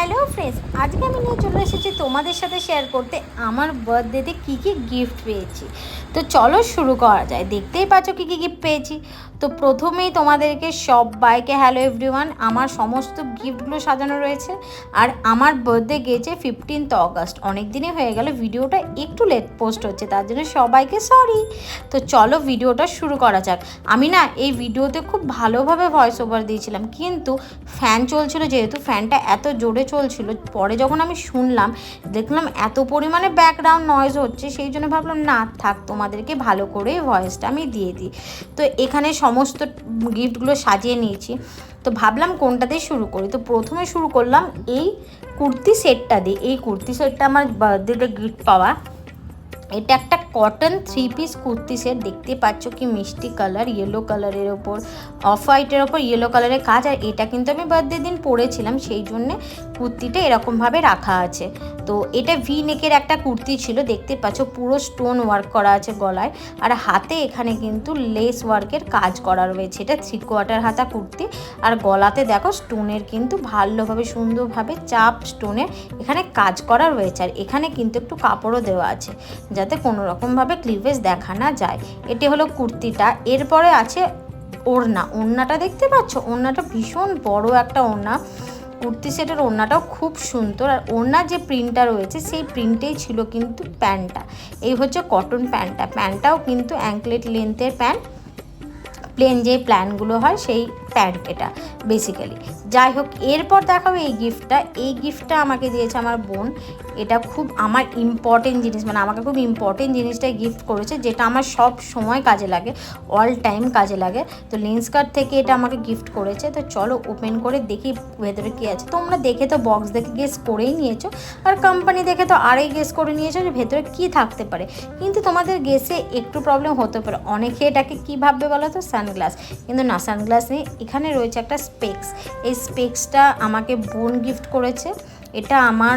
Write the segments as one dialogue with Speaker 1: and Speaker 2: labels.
Speaker 1: Hello friends আজকে আমি নিয়ে চলে এসেছি তোমাদের সাথে শেয়ার করতে। আমার বার্থডেতে কী কী গিফট পেয়েছি? তো চলো শুরু করা যায়। দেখতেই পাচ্ছ কী কী গিফট পেয়েছি। তো প্রথমেই তোমাদেরকে সবাইকে হ্যালো এভরিওয়ান আমার সমস্ত গিফটগুলো সাজানো রয়েছে। আর আমার বার্থডে গিয়েছে ফিফটিন্থ অগস্ট অনেক দিনই হয়ে গেল, ভিডিওটা একটু লেট পোস্ট হচ্ছে, তার জন্য সবাইকে সরি তো চলো ভিডিওটা শুরু করা যাক। আমি না এই ভিডিওতে খুব ভালোভাবে ভয়েস ওভার দিয়েছিলাম। কিন্তু ফ্যান চলছিল যেহেতু ফ্যানটা এত জোরে চলছিল। পরে যখন আমি শুনলাম, দেখলাম এত পরিমাণে ব্যাকগ্রাউন্ড নয়েজ হচ্ছে, সেই জন্য ভাবলাম, না, থাক, তোমাদেরকে ভালো করে ভয়েসটা আমি দিয়ে দিই। তো এখানে সমস্ত গিফটগুলো সাজিয়ে নিয়েছি। তো ভাবলাম কোনটা দিয়ে শুরু করি? তো প্রথমে শুরু করলাম, এই কুর্তি সেটটা দিয়ে, এই কুর্তি সেটটা আমার বার্থডেতে গিফট পাওয়া। এটা একটা cotton three piece kurti set দেখতে পাচ্ছ কি মিষ্টি কালার ইয়েলো কালারের ওপর অফ হোয়াইটের ওপর ইয়েলো কালারের কাজ, আর এটা কিন্তু আমি বার্থডে দিন পরেছিলাম, সেই জন্যে কুর্তিটা এরকমভাবে রাখা আছে। তো এটা ভি নেকের একটা কুর্তি ছিল, দেখতে পাচ্ছ পুরো স্টোন ওয়ার্ক করা আছে গলায়। আর হাতে এখানে কিন্তু লেস ওয়ার্কের কাজ করা রয়েছে। এটা থ্রি কোয়ার্টার হাতা কুর্তি। আর গলাতে দেখো স্টোনের কিন্তু ভালোভাবে সুন্দরভাবে চাপ স্টোনের এখানে কাজ করা রয়েছে। আর এখানে কিন্তু একটু কাপড়ও দেওয়া আছে, যাতে কোনো রকমভাবে ক্লিভেজ দেখা না যায়। এটি হলো কুর্তিটা। এরপরে আছে ওড়না। ওড়নাটা দেখতে পাচ্ছ? ওড়নাটা ভীষণ বড় একটা ওড়না। কুর্তি সেটের ওড়নাটাও খুব সুন্দর। আর ওড়নার যে প্রিন্টটা রয়েছে, সেই প্রিন্টেই ছিল কিন্তু প্যান্টটা। এই হচ্ছে কটন প্যান্টটা। প্যান্টটাও কিন্তু অ্যাঙ্কলেট লেন্থের প্যান্ট। প্লেন যে প্ল্যানগুলো হয়, সেই প্যান্ট এটা বেসিক্যালি যাই হোক, এরপর দেখাবো এই গিফটটা এই গিফটটা আমাকে দিয়েছে আমার বোন। এটা খুব আমার ইম্পর্টেন্ট জিনিস মানে আমাকে খুব ইম্পর্টেন্ট জিনিসটাই গিফট করেছে, যেটা আমার সব সময় কাজে লাগে অল টাইম কাজে লাগে। তো লেন্স কার্ড থেকে এটা আমাকে গিফট করেছে। তো চলো ওপেন করে দেখি ভেতরে কী আছে। তোমরা দেখে তো বক্স দেখে গেস করেই নিয়েছো। আর কোম্পানি দেখে তো আরেই গেস করে নিয়েছো যে ভেতরে কী থাকতে পারে। কিন্তু তোমাদের গেসে একটু প্রবলেম হতে পারে। অনেকে এটাকে কী ভাববে বলো তো? সানগ্লাস কিন্তু না সানগ্লাস নেই এখানে রয়েছে একটা স্পেক্স এই স্পেক্সটা আমাকে বোন গিফট করেছে। এটা আমার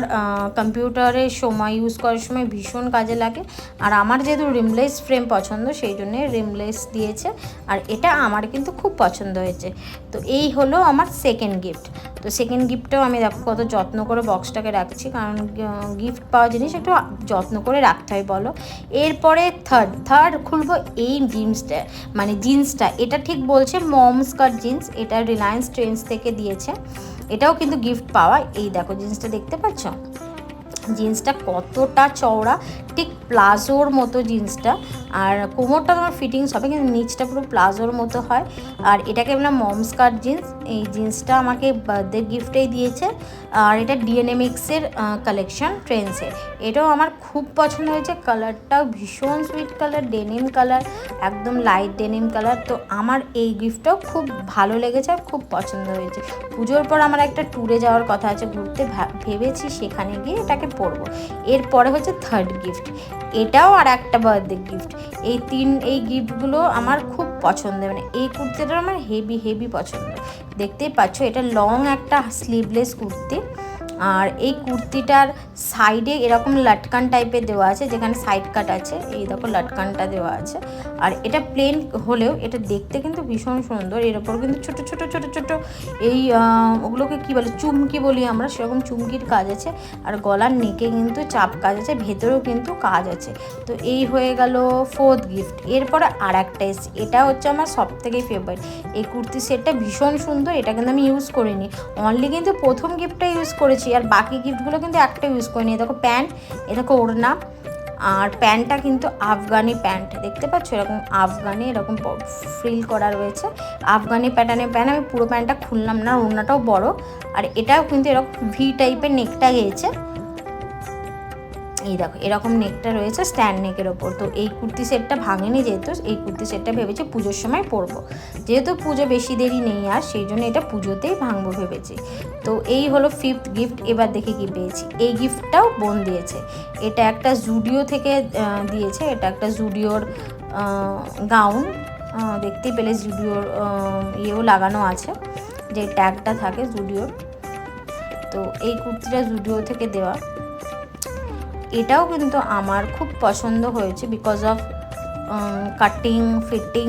Speaker 1: কম্পিউটারে সময় ইউজ করার সময় ভীষণ কাজে লাগে। আর আমার যেহেতু রিমলেস ফ্রেম পছন্দ, সেই জন্যে রিমলেস দিয়েছে। আর এটা আমার কিন্তু খুব পছন্দ হয়েছে। তো এই হলো আমার সেকেন্ড গিফট তো সেকেন্ড গিফটটাও আমি দেখো কত যত্ন করে বক্সটাকে রাখছি, কারণ গিফট পাওয়া জিনিস একটু যত্ন করে রাখতে হয় বলো। এরপরে থার্ড থার্ড খুলবো এই জিন্সটা মানে জিন্সটা এটা ঠিক বলছে মম স্কার্ট জিন্স এটা রিলায়েন্স ট্রেন্ডস থেকে দিয়েছে। এটাও কিন্তু গিফট পাওয়া, এই দেখো জিন্সটা দেখতে পাচ্ছ? জিন্সটা কতটা চওড়া, ঠিক প্লাজোর মতো জিন্সটা, আর কোমরটা তোমার ফিটিংস হবে, কিন্তু নিচটা পুরো প্লাজোর মতো হয়। আর এটাকে বললাম মমস কাট জিন্স, এই জিন্সটা আমাকে বার্থডে গিফটেই দিয়েছে। আর এটা ডিএনএমএক্সের কালেকশন ট্রেন্ডসের এটাও আমার খুব পছন্দ হয়েছে কালারটাও ভীষণ সুইট কালার ডেনিম কালার একদম লাইট ডেনিম কালার তো আমার এই গিফটটাও খুব ভালো লেগেছে আর খুব পছন্দ হয়েছে। পুজোর পর আমার একটা ট্যুরে যাওয়ার কথা আছে, ঘুরতে ভেবেছি সেখানে গিয়ে এটাকে পরবো। এরপরে হচ্ছে থার্ড গিফট এটাও আর একটা বার্থডে গিফট এই তিন, এই গিফটগুলো আমার খুব পছন্দ মানে এই কুর্তিটা আমার হেভি হেভি পছন্দ। দেখতেই পাচ্ছ, এটা লং একটা স্লিভলেস কুর্তি। আর এই কুর্তিটার সাইডে এরকম লাটকান টাইপের দেওয়া আছে, যেখানে সাইড কাট আছে, এই দেখো লাটকানটা দেওয়া আছে। আর এটা প্লেন হলেও এটা দেখতে কিন্তু ভীষণ সুন্দর, এর ওপর কিন্তু ছোট ছোট ছোট ছোট এই ওগুলোকে কী বলে, চুমকি বলি আমরা, সেরকম চুমকির কাজ আছে। আর গলার নেকে কিন্তু চাপ কাজ আছে, ভেতরেও কিন্তু কাজ আছে। তো এই হয়ে গেল ফোর্থ গিফট এরপরে আর একটা এসছে, এটা হচ্ছে আমার সব থেকেই ফেভারিট এই কুর্তি সেটটা ভীষণ সুন্দর, এটা কিন্তু আমি ইউজ করিনি। অনলি কিন্তু প্রথম গিফটটা ইউজ করেছি আর বাকি গিফটগুলো কিন্তু একটা ইউজ করিনি দেখো প্যান্ট এ দেখো ওড়না, আর প্যান্টটা কিন্তু আফগানি প্যান্ট দেখতে পাচ্ছ? এরকম আফগানি, এরকম ফ্রিল করা রয়েছে। আফগানি প্যাটার্নের প্যান্ট আমি পুরো প্যান্টটা খুললাম না, ওড়নাটাও বড়। আর এটাও কিন্তু এরকম ভি টাইপের নেকটা গিয়েছে। এই দেখো, এরকম নেকটা রয়েছে স্ট্যান্ড নেকের ওপর। তো এই কুর্তি সেটটা ভাঙেনি যেহেতু, এই কুর্তি সেটটা ভেবেছি পুজোর সময় পরবো। যেহেতু পুজো বেশি দেরি নেই আর, সেই জন্য এটা পুজোতেই ভাঙবো ভেবেছি। তো এই হলো ফিফথ গিফট এবার দেখে কি পেয়েছি। এই গিফটটাও বোন দিয়েছে। এটা একটা জুডিও থেকে দিয়েছে। এটা একটা জুডিওর গাউন দেখতেই পেলে জুডিওর ইয়েও লাগানো আছে, যে ট্যাগটা থাকে জুডিওর তো এই কুর্তিটা জুডিও থেকে দেওয়া। এটাও কিন্তু আমার খুব পছন্দ হয়েছে বিকজ অফ কাটিং ফিটিং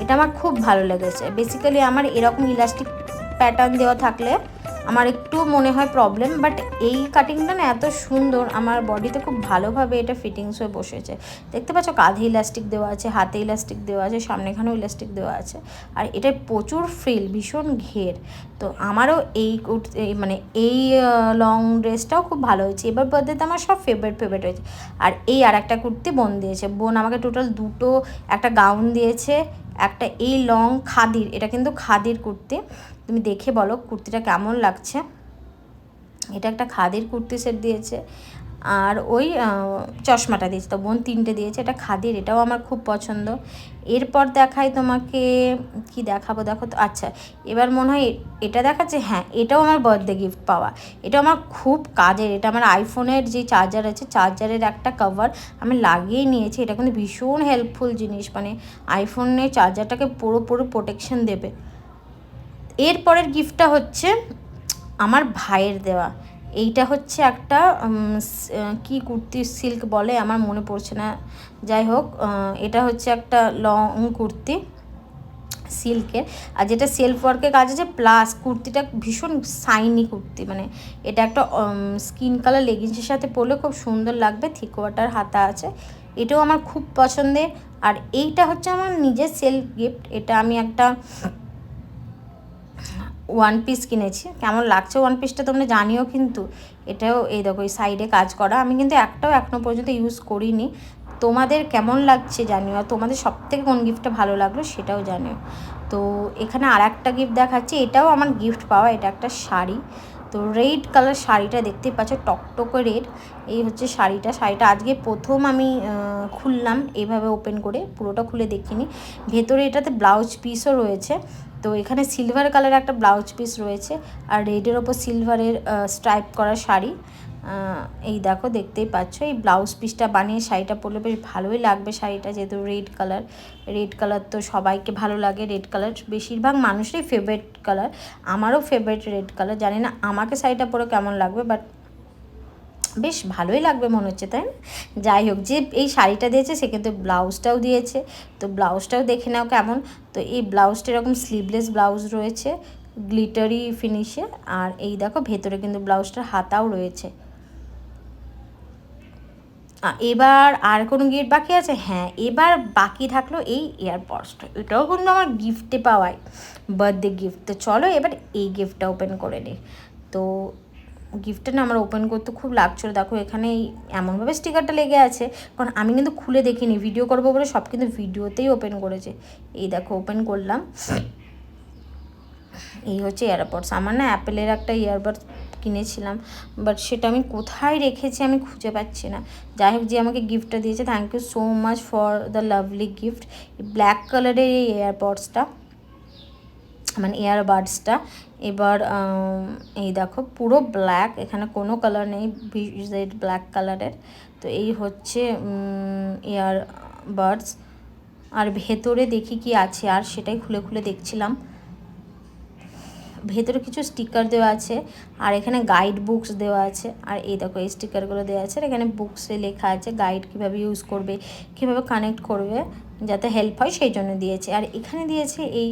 Speaker 1: এটা আমার খুব ভালো লেগেছে। বেসিক্যালি আমার এরকম ইলাস্টিক প্যাটার্ন দেওয়া থাকলে আমার একটু মনে হয় প্রবলেম বাট এই কাটিংটা না এত সুন্দর, আমার বডিতে খুব ভালোভাবে এটা ফিটিংস হয়ে বসেছে। দেখতে পাচ্ছ কাঁধে ইলাস্টিক দেওয়া আছে, হাতে ইলাস্টিক দেওয়া আছে, সামনেখানেও ইলাস্টিক দেওয়া আছে, আর এটা প্রচুর ফ্রিল ভীষণ ঘের। তো আমারও এই মানে এই লং ড্রেসটাও খুব ভালো হয়েছে। এবার বার্থডেতে আমার সব ফেভারিট ফেভারিট হয়েছে। আর এই আর একটা কুর্তি বোন দিয়েছে। বোন আমাকে টোটাল দুটো, একটা গাউন দিয়েছে একটা এই লং খাদির, এটা কিন্তু খাদির কুর্তি। তুমি দেখে বলো কুর্তিটা কেমন লাগছে? এটা একটা খাদির কুর্তি সেট দিয়েছে। আর ওই চশমাটা দিয়েছে, তো বোন তিনটে দিয়েছে, এটা খাদির, এটাও আমার খুব পছন্দ। এরপর দেখাই তোমাকে, কি দেখাবো, দেখো তো আচ্ছা এবার মনে হয় এটা দেখাচ্ছে হ্যাঁ এটাও আমার বার্থডে গিফট পাওয়া। এটা আমার খুব কাজের, এটা আমার আইফোনের যে চার্জার আছে চার্জারের একটা কভার আমি লাগিয়ে নিয়েছি, এটা কিন্তু ভীষণ হেল্পফুল জিনিস মানে আইফোনের চার্জারটাকে পুরো পুরো প্রোটেকশন দেবে। এরপরের গিফটটা হচ্ছে আমার ভাইয়ের দেওয়া। এইটা হচ্ছে একটা কি কুর্তি সিল্ক বলে? আমার মনে পড়ছে না। যাই হোক এটা হচ্ছে একটা লং কুর্তি সিল্কের আর যেটা সেলফ ওয়ার্কের কাজ আছে প্লাস কুর্তিটা ভীষণ সাইনি কুর্তি। মানে এটা একটা স্কিন কালার লেগিংসের সাথে পরলে খুব সুন্দর লাগবে থিক ওয়াটার হাতা আছে। এটাও আমার খুব পছন্দের। আর এইটা হচ্ছে আমার নিজের সেলফ গিফট এটা আমি একটা ওয়ান পিস কিনেছি। কেমন লাগছে ওয়ান পিসটা তোমরা জানিও কিন্তু। এটাও এই দেখো, এই সাইডে কাজ করা। আমি কিন্তু একটাও এখনও পর্যন্ত ইউজ করিনি। তোমাদের কেমন লাগছে জানিও, আর তোমাদের সব থেকে কোন গিফটটা ভালো লাগল সেটাও জানিও। তো এখানে আর একটা গিফট দেখাচ্ছি। এটাও আমার গিফট পাওয়া, এটা একটা শাড়ি। তো রেড কালার শাড়িটা দেখতে পাচ্ছ টকটকে রেড এই হচ্ছে শাড়িটা। শাড়িটা আজকে প্রথম আমি খুললাম। এইভাবে ওপেন করে, পুরোটা খুলে দেখিনি। ভেতরে এটাতে ব্লাউজ পিসও রয়েছে। তো এখানে সিলভার কালার একটা ব্লাউজ পিস রয়েছে আর রেডের ওপর সিলভারের স্ট্রাইপ করা শাড়ি। এই দেখো দেখতেই পাচ্ছ, এই ব্লাউজ পিসটা বানিয়ে শাড়িটা পরলে বেশ ভালোই লাগবে শাড়িটা যেহেতু রেড কালার রেড কালার তো সবাইকে ভালো লাগে রেড কালার বেশিরভাগ মানুষেরই ফেভারিট কালার আমারও ফেভারিট রেড কালার জানি না আমাকে শাড়িটা পরে কেমন লাগবে বাট বেশ ভালোই লাগবে মনে হচ্ছে, তাই না? যাই হোক, যে এই শাড়িটা দিয়েছে সে কিন্তু ব্লাউজটাও দিয়েছে। তো ব্লাউজটাও দেখে নাও কেমন। তো এই ব্লাউজটা এরকম স্লিভলেস ব্লাউজ রয়েছে গ্লিটারি ফিনিশে আর এই দেখো, ভেতরে কিন্তু ব্লাউজটার হাতাও রয়েছে। এবার আর কোনো গিফট বাকি আছে? হ্যাঁ এবার বাকি থাকল এই এয়ারপডসটা এটাও কিন্তু আমার গিফটে পাওয়াই বার্থডে গিফট তো চলো এবার এই গিফটটা ওপেন করে নে। তো গিফটটা না আমার ওপেন করতে খুব লাগছিল। দেখো এখানে এমনভাবে স্টিকারটা লেগে আছে, কারণ আমি কিন্তু খুলে দেখিনি। ভিডিও করব বলে সব কিন্তু ভিডিওতেই ওপেন করেছে। এই দেখো ওপেন করলাম। এই হচ্ছে এয়ারপডস আমার না অ্যাপেলের একটা ইয়ারবাডস কিনেছিলাম বাট সেটা আমি কোথায় রেখেছি আমি খুঁজে পাচ্ছি না। যাই হোক, যে আমাকে গিফটটা দিয়েছে thank you so much for the lovely gift black কালারের এই এয়ারপডসটা মানে ইয়ারবাডসটা এবার এই দেখো, পুরো ব্ল্যাক এখানে কোনো কালার নেই ভিজেড ব্ল্যাক কালারের তো এই হচ্ছে ইয়ারবাডস আর ভেতরে দেখি কি আছে, আর সেটাই খুলে খুলে দেখছিলাম। ভেতরে কিছু স্টিকার দেওয়া আছে, আর এখানে গাইড বুকস দেওয়া আছে, আর এই দেখো এই স্টিকারগুলো দেওয়া আছে, আর এখানে বুকসে লেখা আছে গাইড কীভাবে ইউজ করবে, কীভাবে কানেক্ট করবে, যাতে হেল্প হয় সেই জন্য দিয়েছে। আর এখানে দিয়েছে এই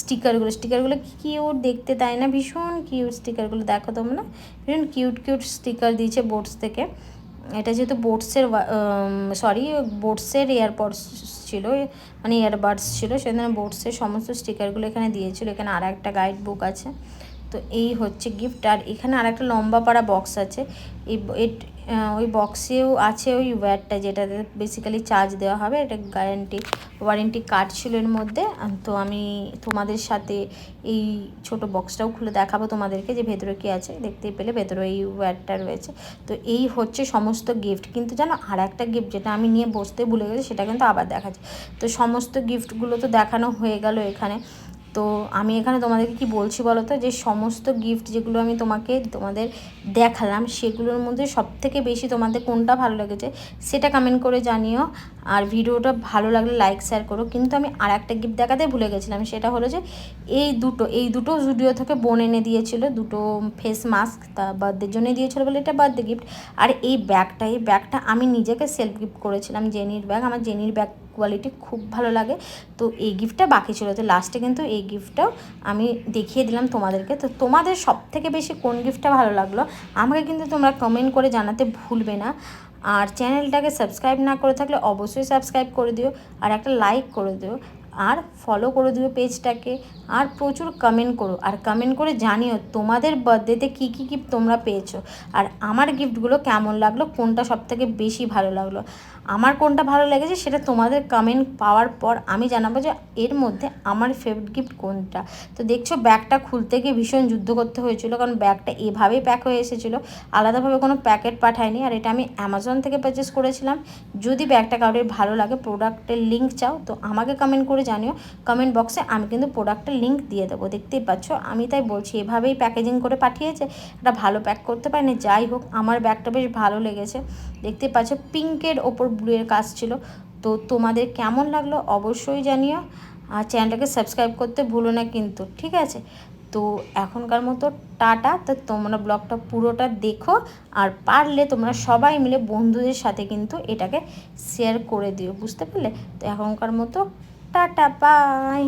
Speaker 1: স্টিকারগুলো স্টিকারগুলো কিউট দেখতে তাই না? ভীষণ কিউট স্টিকারগুলো দেখো তোমরা, ভীষণ কিউট কিউট স্টিকার দিয়েছে বোর্ডস থেকে। এটা যেহেতু বোটসের সরি বোটসের এয়ারপডস ছিল মানে ইয়ারবাডস ছিল সেখানে বোর্ডসের সমস্ত স্টিকারগুলো এখানে দিয়েছিল। এখানে আর একটা গাইড বুক আছে। তো এই হচ্ছে গিফট আর এখানে আর একটা লম্বা পাড়া বক্স আছে। এই ওই বক্সেও আছে ওই ওয়্যারটা যেটাতে বেসিক্যালি চার্জ দেওয়া হবে, এটা গ্যারেন্টি ওয়ারেন্টি কার্ড ছিল এর মধ্যে। তো আমি তোমাদের সাথে এই ছোট বক্সটাও খুলে দেখাবো তোমাদেরকে যে ভেতরে কী আছে। দেখতেই পেলে ভেতরে এই ওয়্যারটা রয়েছে। তো এই হচ্ছে সমস্ত গিফট কিন্তু জানো আর একটা গিফট যেটা আমি নিয়ে বসতে ভুলে গেছি, সেটা কিন্তু আবার দেখাচ্ছে। তো সমস্ত গিফটগুলো তো দেখানো হয়ে গেল এখানে। তো আমি এখানে তোমাদেরকে কি বলছি বলো তো? যে সমস্ত গিফট যেগুলো আমি তোমাকে তোমাদের দেখালাম, সেগুলোর মধ্যে সব থেকে বেশি তোমাদের কোনটা ভালো লেগেছে সেটা কমেন্ট করে জানিও। আর ভিডিওটা ভালো লাগলে লাইক শেয়ার করো। কিন্তু আমি আর একটা গিফট দেখাতে ভুলে গেছিলাম, সেটা হলো যে এই দুটো এই দুটো জুডিও থেকে বোন এনে দিয়েছিল, দুটো ফেস মাস্ক তা বার্থডের জন্য দিয়েছিল বলে এটা বার্থডে গিফট আর এই ব্যাগটা এই ব্যাগটা আমি নিজেকে সেলফ গিফট করেছিলাম, জেনির ব্যাগ আমার জেনির ব্যাগ কোয়ালিটি খুব ভালো লাগে। তো এই গিফটটা বাকি ছিল। তো লাস্টে কিন্তু এই গিফটটাও আমি দেখিয়ে দিলাম তোমাদেরকে। তো তোমাদের সব থেকে বেশি কোন গিফটটা ভালো লাগল, আমাকে কিন্তু তোমরা কমেন্ট করে জানাতে ভুলবে না। আর চ্যানেলটাকে সাবস্ক্রাইব না করে থাকলে অবশ্যই সাবস্ক্রাইব করে দিও। আর একটা লাইক করে দিও। আর ফলো করে দিও পেজটাকে আর প্রচুর কমেন্ট করো। আর কমেন্ট করে জানিও তোমাদের বার্থডেতে কী কী গিফট তোমরা পেয়েছ। আর আমার গিফটগুলো কেমন লাগল, কোনটা সবথেকে বেশি ভালো লাগল। আমার কোনটা ভালো লেগেছে সেটা তোমাদের কমেন্ট পাওয়ার পর আমি জানাব যে এর মধ্যে আমার ফেভারিট গিফট কোনটা। তো দেখছ ব্যাগটা খুলতে গিয়ে ভীষণ যুদ্ধ করতে হয়েছিল, কারণ ব্যাগটা এভাবেই প্যাক হয়ে এসেছিল। আলাদাভাবে কোনো প্যাকেট পাঠায়নি, আর এটা আমি অ্যামাজন থেকে পারচেস করেছিলাম। যদি ব্যাগটা কারোর ভালো লাগে প্রোডাক্টের লিঙ্ক চাও, তো আমাকে কমেন্ট করে জানিও। কমেন্ট বক্সে আমি কিন্তু প্রোডাক্টের লিঙ্ক দিয়ে দেবো, দেখতেই পাচ্ছ? আমি তাই বলছি, এভাবেই প্যাকেজিং করে পাঠিয়েছে এটা ভালো প্যাক করতে পারেনি। যাই হোক, আমার ব্যাগটা বেশ ভালো লেগেছে। দেখতে পাচ্ছ পিঙ্কের ওপর ব্লুয়ের কাজ ছিল। তো তোমাদের কেমন লাগল অবশ্যই জানিও। আর চ্যানেলটাকে সাবস্ক্রাইব করতে ভুলো না কিন্তু, ঠিক আছে? তো এখনকার মতো টাটা। তো তোমরা ব্লগটা পুরোটা দেখো। আর পারলে তোমরা সবাই মিলে বন্ধুদের সাথে কিন্তু এটাকে শেয়ার করে দিও, বুঝতে পারলে তো এখনকার মতো টাটা বাই